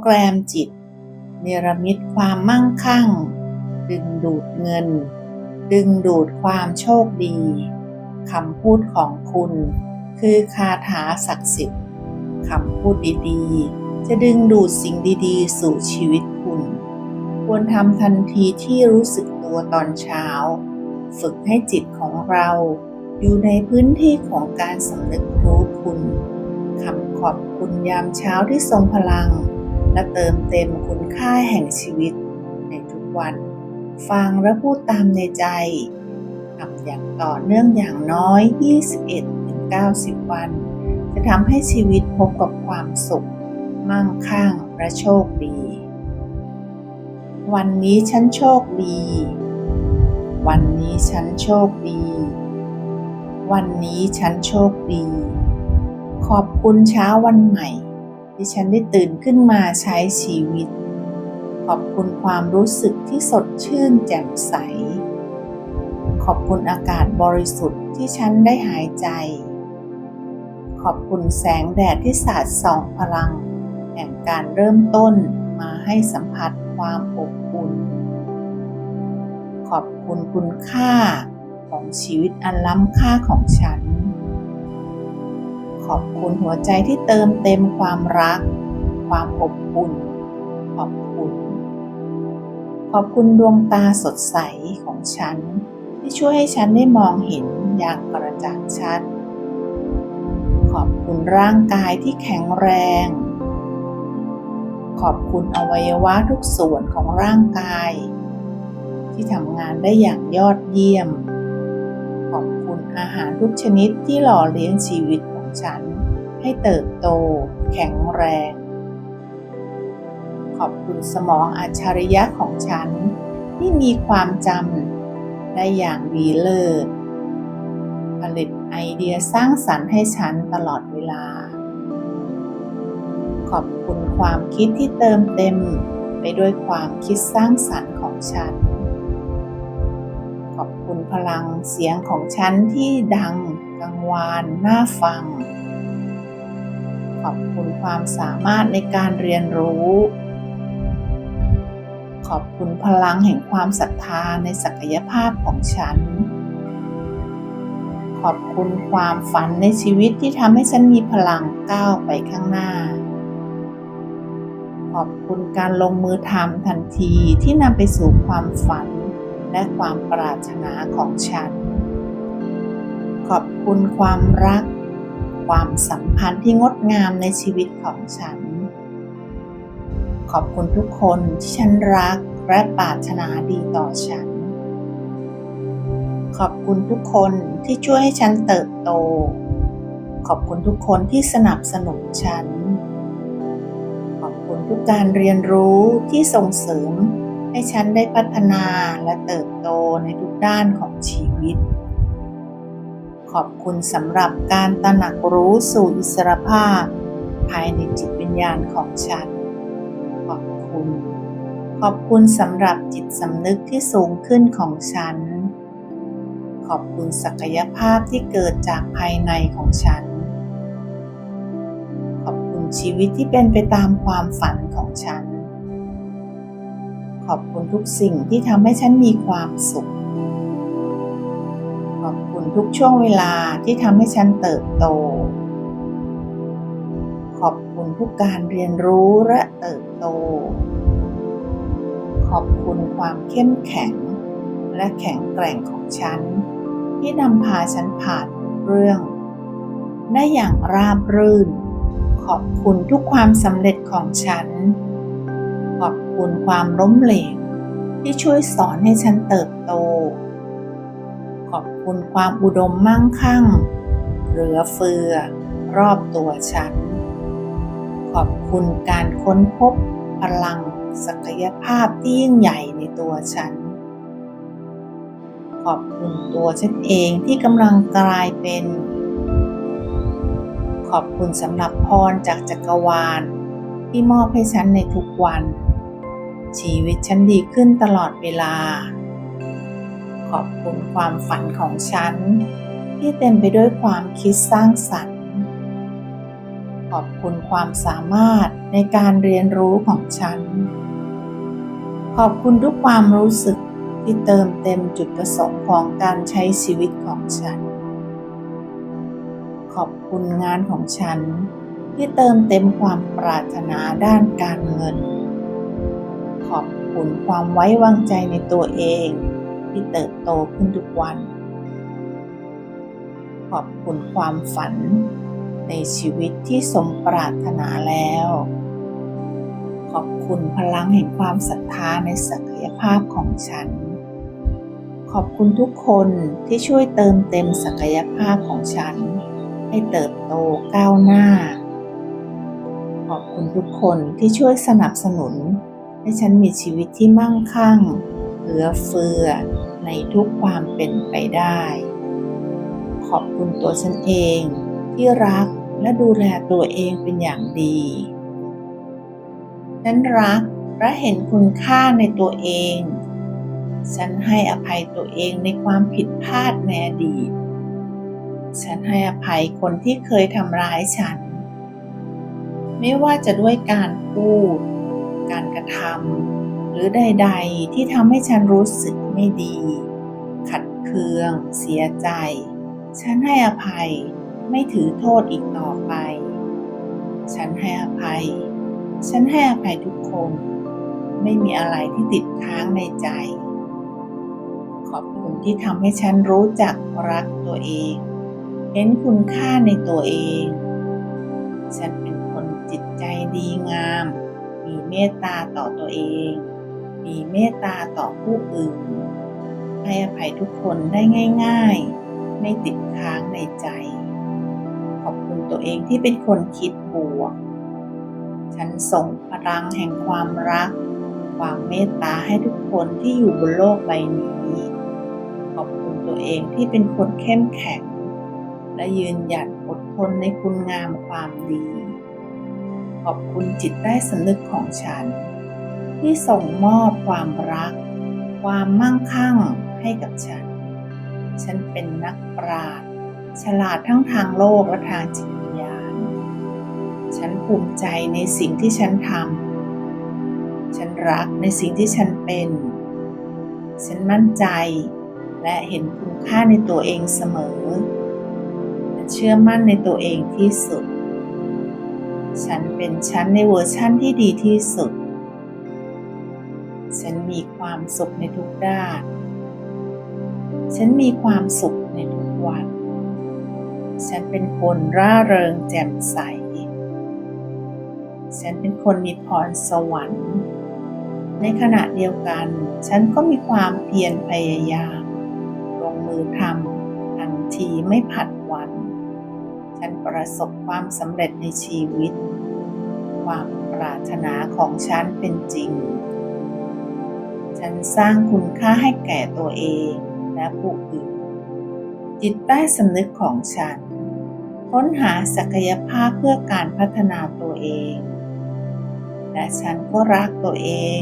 แกรมจิต เนรมิตความมั่งคั่ง ดึงดูดเงิน ดึงดูดความโชคดีคำพูดของคุณ คือคาถาศักดิ์สิทธิ์คำพูดดีๆ จะดึงดูดสิ่งดีๆ สู่ชีวิตคุณ ควรทำทันทีที่รู้สึกตัวตอนเช้า ฝึกให้จิตของเราอยู่ในพื้นที่ของการสำนึกรู้คุณคำขอบคุณยามเช้าที่ทรงพลัง และเติมเต็มคุณค่าแห่งชีวิตในทุกวัน ฟังและพูดตามในใจทำอย่างต่อเนื่องอย่างน้อย 21-90 วัน จะทำให้ชีวิตพบกับความสุข มั่งคั่งและโชคดี วันนี้ฉันโชคดี วันนี้ฉันโชคดี วันนี้ฉันโชคดี ขอบคุณเช้าวันใหม่ ที่ฉันได้ตื่นขึ้นมาใช้ชีวิต ขอบคุณความรู้สึกที่สดชื่นแจ่มใส ขอบคุณอากาศบริสุทธิ์ที่ฉันได้หายใจ ขอบคุณแสงแดดที่สาดส่องพลัง แห่งการเริ่มต้นมาให้สัมผัสความอบอุ่น ขอบคุณคุณค่าของชีวิตอันล้ำค่าของฉัน อบคุณหัวใจที่เติมเต็มความรัก ความอบอุ่น ขอบคุณ ขอบคุณดวงตาสดใสของฉัน ที่ช่วยให้ฉันได้มองเห็นอย่างกระจ่างชัด ขอบคุณร่างกายที่แข็งแรง ขอบคุณอวัยวะทุกส่วนของร่างกาย ที่ทำงานได้อย่างยอดเยี่ยมขอบคุณอาหารทุกชนิดที่หล่อเลี้ยงชีวิต ฉันให้เติบโต แข็งแรง ขอบคุณสมองอัจฉริยะของฉัน ที่มีความจำได้อย่างดีเลิศผลิตไอเดียสร้างสรรค์ให้ฉันตลอดเวลา ขอบคุณความคิดที่เติมเต็มไปด้วยความคิดสร้างสรรค์ของฉัน ขอบคุณพลังเสียงของฉันที่ดัง กังวานน่าฟัง ขอบคุณความสามารถในการเรียนรู้ ขอบคุณพลังแห่งความศรัทธาในศักยภาพของฉัน ขอบคุณความฝันในชีวิตที่ทำให้ฉันมีพลังก้าวไปข้างหน้า ขอบคุณการลงมือทำทันทีที่นำไปสู่ความฝันและความปรารถนาของฉัน ขอบคุณความรัก ความสัมพันธ์ที่งดงามในชีวิตของฉัน ขอบคุณทุกคนที่ฉันรักและปรารถนาดีต่อฉัน ขอบคุณทุกคนที่ช่วยให้ฉันเติบโต ขอบคุณทุกคนที่สนับสนุนฉัน ขอบคุณทุกการเรียนรู้ที่ส่งเสริมให้ฉันได้พัฒนาและเติบโตในทุกด้านของชีวิต ขอบคุณสำหรับการตระหนักรู้สู่อิสรภาพ ภายในจิตวิญญาณของฉัน ขอบคุณ ขอบคุณสำหรับจิตสำนึกที่สูงขึ้นของฉัน ขอบคุณศักยภาพที่เกิดจากภายในของฉัน ขอบคุณชีวิตที่เป็นไปตามความฝันของฉัน ขอบคุณทุกสิ่งที่ทำให้ฉันมีความสุข คุณทุกช่วงเวลาที่ทำให้ฉันเติบโต ขอบคุณทุกการเรียนรู้และเติบโต ขอบคุณความเข้มแข็ง และแข็งแกร่งของฉัน ที่นำพาฉันผ่านเรื่อง ได้อย่างราบรื่น ขอบคุณทุกความสำเร็จของฉัน ขอบคุณความล้มเหลวที่ช่วยสอนให้ฉันเติบโต ขอบคุณความอุดมมั่งคั่ง เหลือเฟือ รอบตัวฉัน ขอบคุณการค้นพบพลังศักยภาพที่ยิ่งใหญ่ในตัวฉัน ขอบคุณตัวฉันเองที่กำลังกลายเป็น ขอบคุณสำหรับพรจากจักรวาล ที่มอบให้ฉันในทุกวัน ชีวิตฉันดีขึ้นตลอดเวลา ขอบคุณความฝันของฉัน ที่เต็มไปด้วยความคิดสร้างสรรค์ ขอบคุณความสามารถในการเรียนรู้ของฉัน ขอบคุณทุกความรู้สึกที่เติมเต็มจุดประสงค์ของการใช้ชีวิตของฉัน ขอบคุณงานของฉันที่เติมเต็มความปรารถนาด้านการเงิน ขอบคุณความไว้วางใจในตัวเอง ที่เติบโตขึ้นทุกวัน ขอบคุณความฝันในชีวิตที่สมปรารถนาแล้ว ขอบคุณพลังแห่งความศรัทธาในศักยภาพของฉัน ขอบคุณทุกคนที่ช่วยเติมเต็มศักยภาพของฉัน ให้เติบโตก้าวหน้า ขอบคุณทุกคนที่ช่วยสนับสนุน ให้ฉันมีชีวิตที่มั่งคั่ง เหลือเฟือ ในทุกความเป็นไปได้ ขอบคุณตัวฉันเองที่รักและดูแลตัวเองเป็นอย่างดี ฉันรักและเห็นคุณค่าในตัวเอง ฉันให้อภัยตัวเองในความผิดพลาดในอดีต ฉันให้อภัยคนที่เคยทำร้ายฉัน ไม่ว่าจะด้วยการพูด การกระทำ หรือใดๆ ที่ทำให้ฉันรู้สึกไม่ดี ขัดเคือง เสียใจ ฉันให้อภัยไม่ถือโทษอีกต่อไป ฉันให้อภัย ฉันให้อภัยทุกคน ไม่มีอะไรที่ติดค้างในใจ ขอบคุณที่ทำให้ฉันรู้จักรักตัวเอง เห็นคุณค่าในตัวเอง ฉันเป็นคนจิตใจดีงาม มีเมตตาต่อตัวเอง มีเมตตาต่อผู้อื่น ให้อภัยทุกคนได้ง่าย ๆ ไม่ติดค้างในใจ ขอบคุณตัวเองที่เป็นคนคิดบวก ฉันส่งพลังแห่งความรัก ความเมตตาให้ทุกคนที่อยู่บนโลกใบนี้ ขอบคุณตัวเองที่เป็นคนเข้มแข็ง และยืนหยัดอดทนในคุณงามความดี ขอบคุณจิตใต้สำนึกของฉัน ที่ส่งมอบความรัก ความมั่งคั่งให้กับฉัน ฉันเป็นนักปราชญ์ฉลาดทั้งทางโลกและทางจิตวิญญาณ ฉันภูมิใจในสิ่งที่ฉันทำ ฉันรักในสิ่งที่ฉันเป็น ฉันมั่นใจและเห็นคุณค่าในตัวเองเสมอ ฉันเชื่อมั่นในตัวเองที่สุด ฉันเป็นฉันในเวอร์ชั่นที่ดีที่สุด มีความสุขในทุกด้าน ฉันมีความสุขในทุกวัน ฉันเป็นคนร่าเริงแจ่มใส ฉันเป็นคนมีพรสวรรค์ ในขณะเดียวกัน ฉันก็มีความเพียรพยายาม ลงมือทำทันทีไม่ผัดวัน ฉันประสบความสำเร็จในชีวิตความปรารถนาของฉันเป็นจริง ฉันสร้างคุณค่าให้แก่ตัวเองและผู้อื่น จิตใต้สำนึกของฉัน ค้นหาศักยภาพเพื่อการพัฒนาตัวเอง และฉันก็รักตัวเอง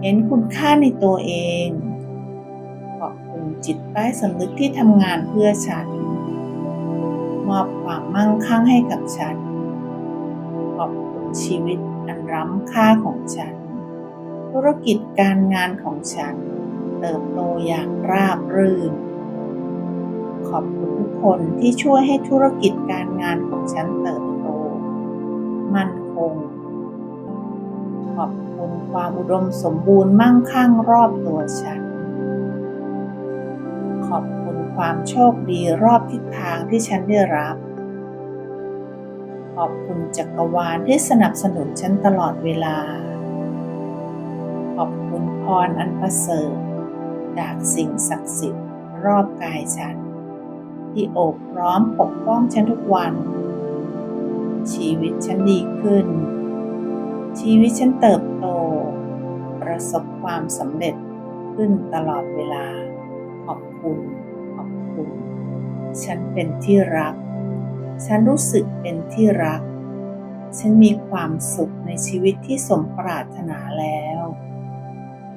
เห็นคุณค่าในตัวเองขอบคุณจิตใต้สำนึกที่ทำงานเพื่อฉัน มอบความมั่งคั่งให้กับฉัน ขอบคุณชีวิตอันล้ำค่าของฉัน ธุรกิจการงานของฉัน เติบโตอย่างราบรื่น ขอบคุณทุกคนที่ช่วยให้ธุรกิจการงานของฉันเติบโต มั่นคง ขอบคุณความอุดมสมบูรณ์มั่งคั่งรอบตัวฉัน ขอบคุณความโชคดีรอบทิศทางที่ฉันได้รับขอบคุณจักรวาลที่สนับสนุนฉันตลอดเวลา พรอันประเสริฐจากสิ่งศักดิ์สิทธิ์รอบกายฉัน ที่โอบล้อมปกป้องฉันทุกวัน ชีวิตฉันดีขึ้น ชีวิตฉันเติบโต ประสบความสำเร็จขึ้นตลอดเวลา ขอบคุณขอบคุณ ฉันเป็นที่รัก ฉันรู้สึกเป็นที่รัก ฉันมีความสุขในชีวิตที่สมปรารถนาแล้ว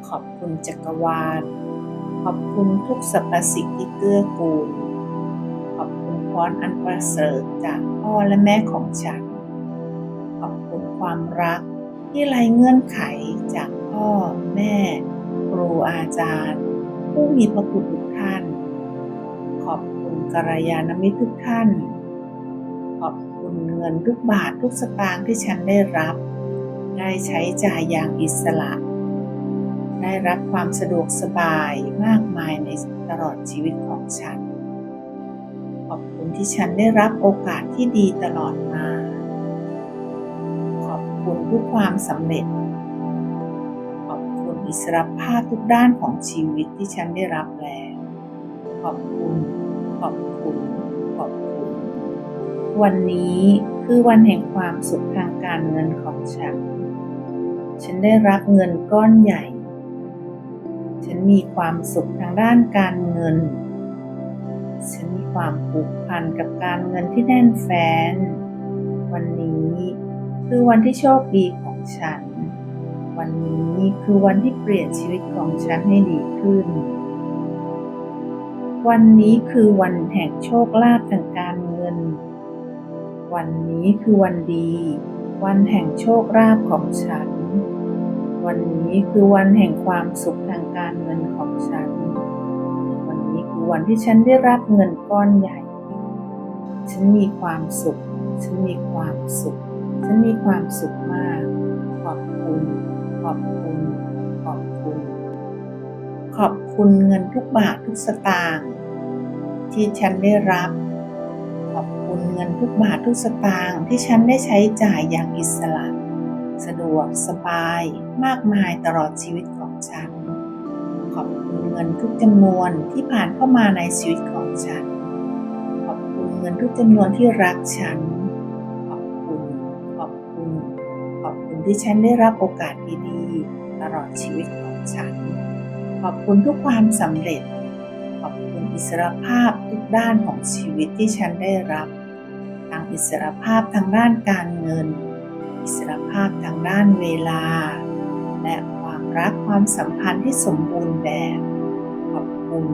ขอบคุณจักรวาล ขอบคุณทุกสรรพสิ่งที่เกื้อกูล ขอบคุณพรอันประเสริฐจากพ่อและแม่ของฉัน ขอบคุณความรักที่ไร้เงื่อนไขจากพ่อแม่ ครูอาจารย์ ผู้มีพระคุณทุกท่าน ขอบคุณกัลยาณมิตรทุกท่าน ขอบคุณเงินทุกบาททุกสตางค์ที่ฉันได้รับ ได้ใช้จ่ายอย่างอิสระ ได้รับความสะดวกสบายมากมายในตลอดชีวิตของฉัน ขอบคุณที่ฉันได้รับโอกาสที่ดีตลอดมา ขอบคุณทุกความสำเร็จ ขอบคุณอิสรภาพทุกด้านของชีวิตที่ฉันได้รับแล้ว ขอบคุณ ขอบคุณ ขอบคุณ วันนี้คือวันแห่งความสุขทางการเงินของฉัน ฉันได้รับเงินก้อนใหญ่ ฉันมีความสุขทางด้านการเงิน ฉันมีความผูกพันกับการเงินที่แน่นแฟ้น วันนี้คือวันที่โชคดีของฉัน วันนี้คือวันที่เปลี่ยนชีวิตของฉันให้ดีขึ้น วันนี้คือวันแห่งโชคลาภทางการเงิน วันนี้คือวันดี วันแห่งโชคลาภของฉัน วันนี้คือวันแห่งความสุขทาง การเงินของฉัน วันนี้คือวันที่ฉันได้รับเงินก้อนใหญ่ ฉันมีความสุข ฉันมีความสุข ฉันมีความสุขมาก ขอบคุณ ขอบคุณ ขอบคุณ ขอบคุณเงินทุกบาททุกสตางค์ที่ฉันได้รับ ขอบคุณเงินทุกบาททุกสตางค์ที่ฉันได้ใช้จ่ายอย่างอิสระ สะดวกสบายมากมายตลอดชีวิตของฉัน ขอบคุณเงินทุกจำนวนที่ผ่านเข้ามาในชีวิตของฉัน ขอบคุณเงินทุกจำนวนที่รักฉัน ขอบคุณ ขอบคุณ ขอบคุณที่ฉันได้รับโอกาสดีๆตลอดชีวิตของฉัน ขอบคุณทุกความสำเร็จ ขอบคุณอิสรภาพทุกด้านของชีวิตที่ฉันได้รับทั้งอิสรภาพทางด้านการเงิน อิสรภาพทางด้านเวลา และ รักความสัมพันธ์ที่สมบูรณ์แบบ ขอบคุณ